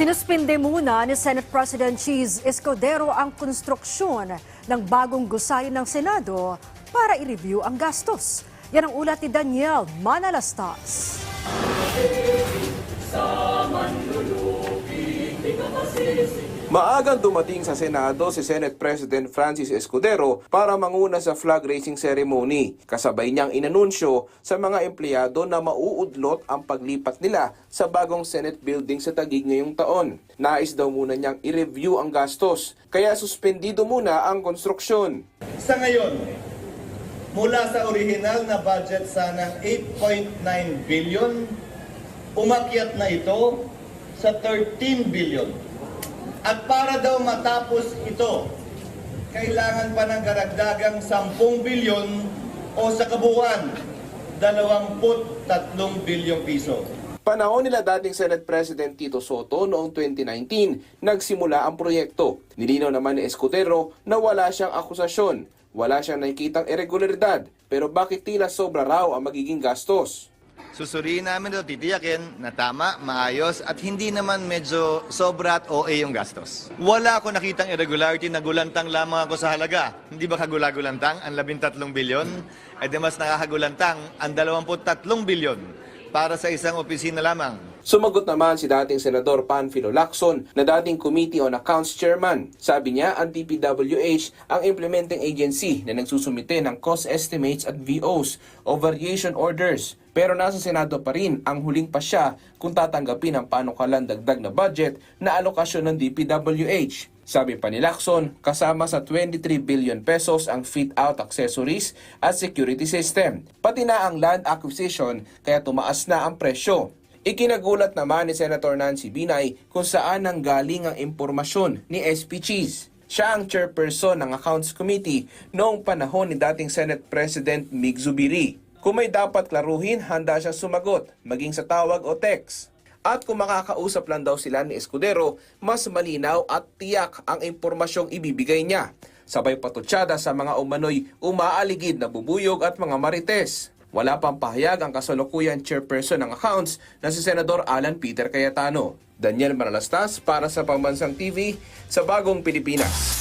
Sinuspinde muna ni Senate President Cheese Escudero ang konstruksyon ng bagong gusali ng Senado para i-review ang gastos. Yan ang ulat ni Daniel Manalastas. Maagang dumating sa Senado si Senate President Francis Escudero para manguna sa flag raising ceremony. Kasabay niyang inanunsyo sa mga empleyado na mauudlot ang paglipat nila sa bagong Senate building sa Taguig ngayong taon. Nais daw muna niyang i-review ang gastos, kaya suspendido muna ang konstruksyon. Sa ngayon, mula sa original na budget sanang 8.9 billion, umakyat na ito sa 13 billion. At para daw matapos ito, kailangan pa ng karagdagang 10 bilyon o sa kabuuan, 23 bilyong piso. Panahon nila dating Senate President Tito Soto noong 2019, nagsimula ang proyekto. Nilinaw naman ni Escudero na wala siyang akusasyon, wala siyang nakikitang irregularidad, pero bakit tila sobra raw ang magiging gastos? Susuriin namin ito, titiyakin na tama, maayos, at hindi naman medyo sobra at OA yung gastos. Wala ako nakitang irregularity na gulantang lamang ako sa halaga. Hindi ba kagula-gulantang ang 13 bilyon? E di mas nakakagulantang ang 23 bilyon para sa isang opisina lamang. Sumagot naman si dating Senador Panfilo Lacson na dating Committee on Accounts Chairman. Sabi niya ang DPWH ang implementing agency na nagsusumite ng cost estimates at VOs o variation orders. Pero nasa Senado pa rin ang huling pasya kung tatanggapin ang panukalan dagdag na budget na alokasyon ng DPWH. Sabi pa ni Lacson, kasama sa 23 billion pesos ang fit-out accessories at security system. Pati na ang land acquisition kaya tumaas na ang presyo. Ikinagulat naman ni Senator Nancy Binay kung saan nang galing ang impormasyon ni SP Cheese. Siya ang chairperson ng Accounts Committee noong panahon ni dating Senate President Mig Zubiri. Kung may dapat klaruhin, handa siya sumagot, maging sa tawag o text. At kung makakausap lang daw sila ni Escudero, mas malinaw at tiyak ang impormasyong ibibigay niya. Sabay patutsada sa mga umano'y umaaligid na bubuyog at mga marites. Wala pang pahayag ang kasalukuyan chairperson ng accounts na si Senador Alan Peter Cayetano. Daniel Manalastas para sa Pambansang TV sa Bagong Pilipinas.